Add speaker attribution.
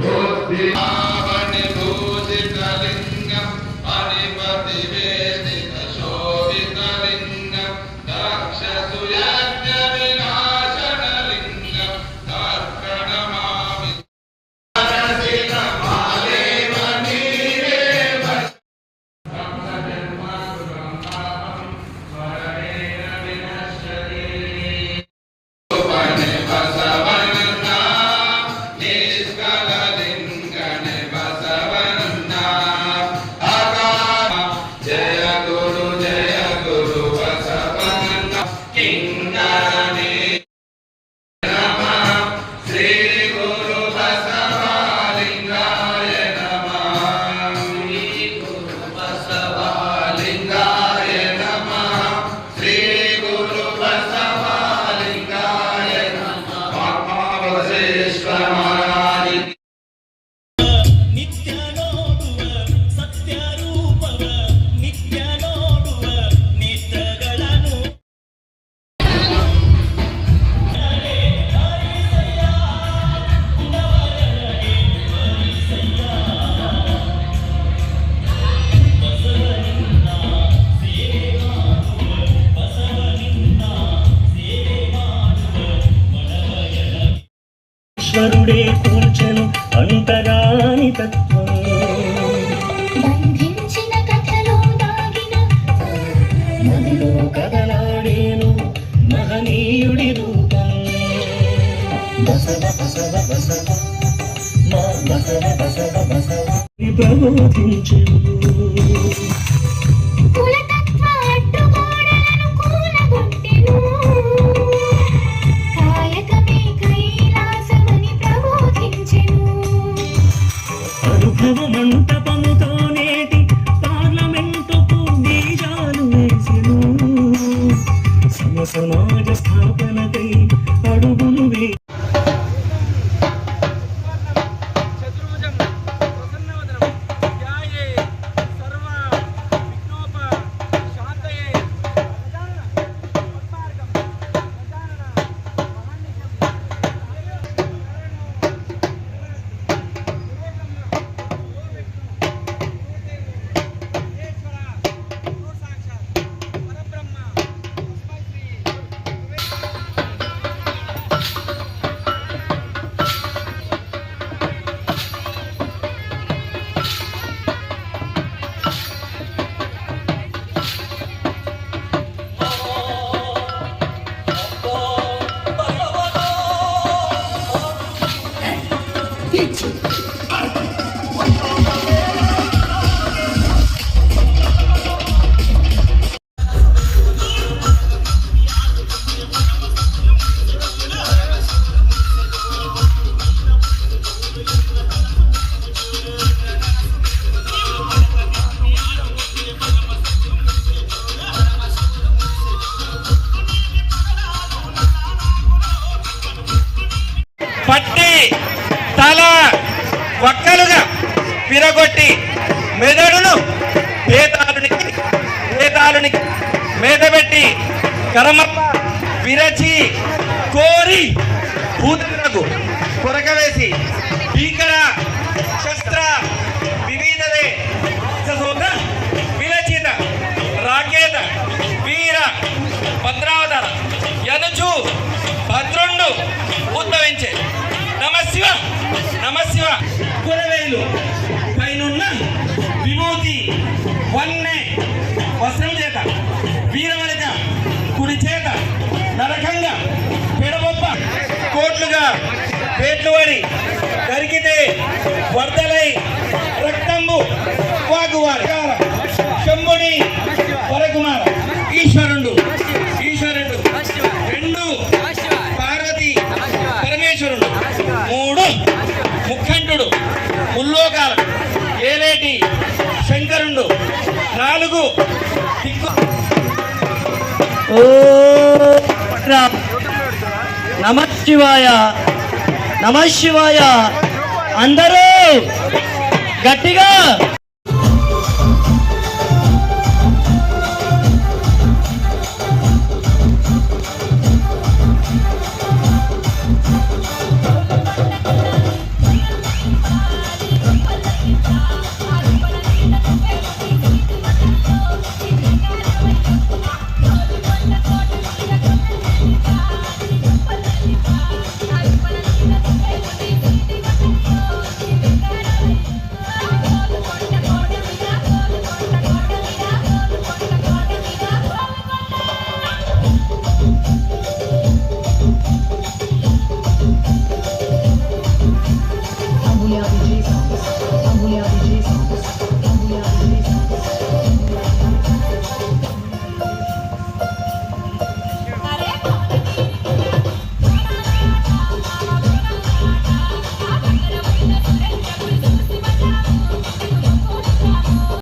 Speaker 1: बुद्धिमा Krishna అంతరాని తత్వం.
Speaker 2: బంధించిన కథలో దాగిన
Speaker 1: నదిలో కదలాడేను మహనీయుడి రూపం. బసవ బసవ బసవ మా బసవ బసవ బసవ. ప్రబోధించెను అనుభవ మంటపముతో నేటి పార్లమెంటుకు బీజాలు వేసెను. సమ
Speaker 3: பட்டி చాలా వక్కలుగా పిరగొట్టి మెదడును పేదాలునికి పేదాలునికి మేదబెట్టి కరమప్ప విరచి కోరి భూతలకు కొరకవేసి భీకర శస్త్ర వివిధదే విరచిత రాకేత వీర భద్రావతార యనుచు భద్రుండు ఉద్భవించే నమశివ నమశివ కురవేలు పైనున్న విభూతి వన్నె వస్త్రం చేత వీరమలిక కుడి చేత నరకంగా పెడబొప్ప కోట్లుగా పేట్లువడి కరిగితే వరదలై రక్తంబు వాగువారు. శంభుని
Speaker 4: ఓ నమ శివాయ నమ శివాయ. అందరూ గట్టిగా